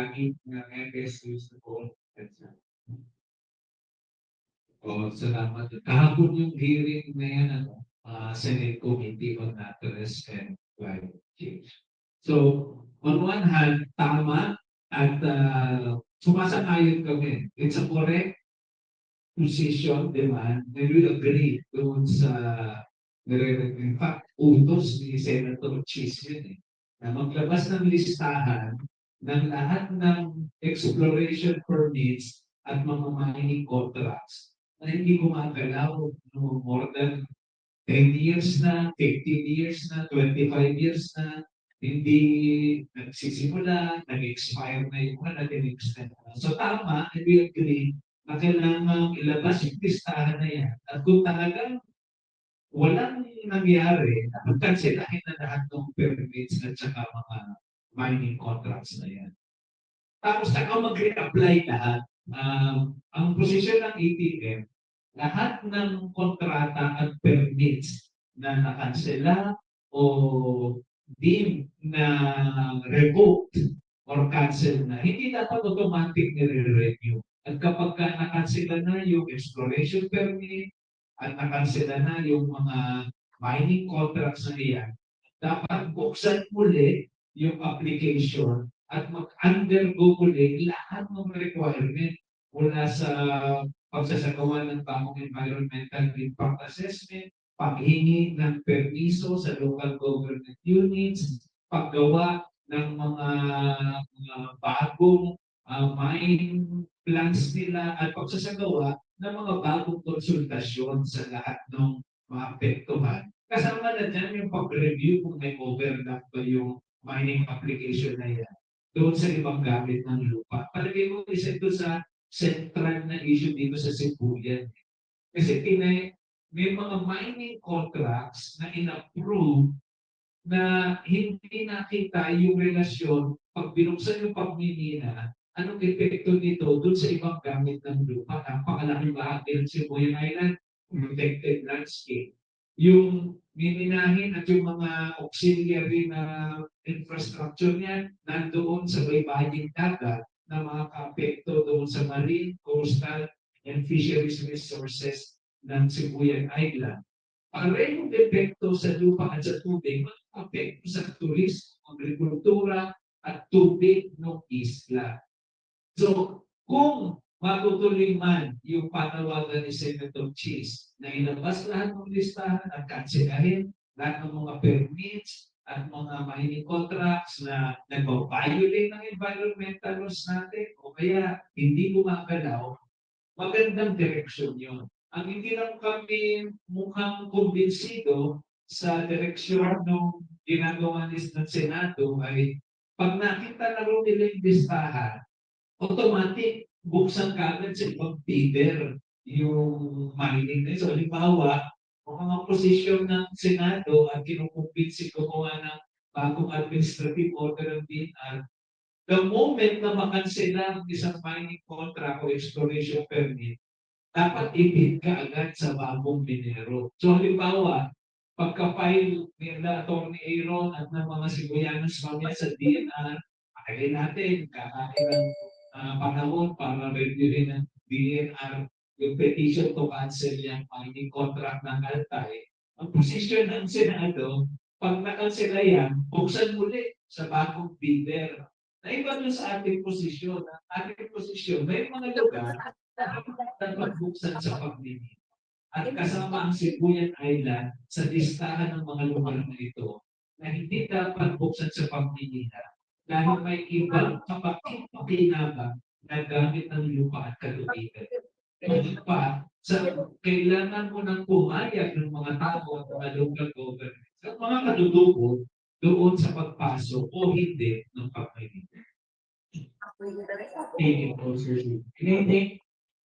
lagi ng MSU sa buong bansa. O, salamat. Kahapon yung hearing na yan, ano, ah, Senate Committee on Naturals and Climate Change. So, on one hand, tama at uh, sumasang-ayon kami. It's a correct position, ba? And we agree doon sa in fact, utos ni Senator Chismin eh, na maglabas ng listahan ng lahat ng exploration permits at mga mining contracts na hindi gumagalaw no, more than 10 years na, 15 years na, 25 years na, hindi nagsisimula, nag-expire na yung mga na-extend na. So tama, and we agree na kailangan ilabas yung listahan na yan. At kung talagang walang nangyari, dapat kanselahin na lahat ng permits at saka mga mining contracts na yan. Tapos saka mag-reapply lahat. Um, ang posisyon ng ATM, lahat ng kontrata at permits na nakansela o deemed na revoked or cancel na, hindi dapat automatic nire-review. At kapag ka nakansela na yung exploration permit, at nakansela na yung mga mining contracts na iyan, dapat buksan muli yung application at mag-undergo muli lahat ng requirement mula sa pagsasagawa ng tamang environmental impact assessment, paghingi ng permiso sa local government units, paggawa ng mga, mga bagong uh, mine plans nila at pagsasagawa ng mga bagong konsultasyon sa lahat ng maapektuhan. Kasama na dyan yung pag-review kung may overlap ba yung mining application na yan doon sa ibang gamit ng lupa. Palagay mo isa ito sa central na issue dito sa Cebu yan. Kasi tinay, may mga mining contracts na in-approve na hindi nakita yung relasyon pag binuksan yung pagmimina, anong epekto nito doon sa ibang gamit ng lupa. Napakalaking bahagi ng Sibuyan Island, protected landscape. Yung miminahin at yung mga auxiliary na infrastructure niyan nandoon sa baybaying dagat na mga kaapekto doon sa marine, coastal, and fisheries resources ng Sibuyan Island. Parehong epekto sa lupa at sa tubig, apekto sa turismo, agrikultura, at tubig ng isla. So, kung matutuloy man yung panawagan ni Senator Cheese na inabas lahat ng listahan at kanselahin lahat ng mga permits at mga mining contracts na nag-violate ng environmental laws natin o kaya hindi gumagalaw, magandang direksyon yun. Ang hindi lang kami mukhang kumbinsido sa direksyon ng ginagawa ng Senado ay pag nakita na rin nila yung listahan, automatic buksan kagad sa ibang bidder yung mining na. So, halimbawa, kung mga posisyon ng Senado at kinukumpinsi gumawa ng bagong administrative order ng DNR, the moment na makansela ang isang mining contract o exploration permit, dapat ibid ka agad sa bagong minero. So halimbawa, pagka-file nila Atty. Aaron at ng mga Sibuyanos mamaya sa DNR, pakilin natin, kakailang uh, panahon para reviewin ng DNR yung petition to cancel yung mining contract ng Altay. Ang posisyon ng Senado, pag nakansela yan, buksan muli sa bagong bidder. Na iba dun sa ating posisyon. Ang ating posisyon, may mga lugar na dapat buksan sa pagmimili. At kasama ang Sibuyan Island sa listahan ng mga lugar na ito na hindi dapat buksan sa pagmimila dahil may ibang kapakinabangan na gamit ng lupa at kalubigan. Kaya pa, sa, kailangan mo ng pumayag ng mga tao at mga local governments at mga kadudugo doon sa pagpasok o hindi ng pagmimili. Thank you, Sir. Anything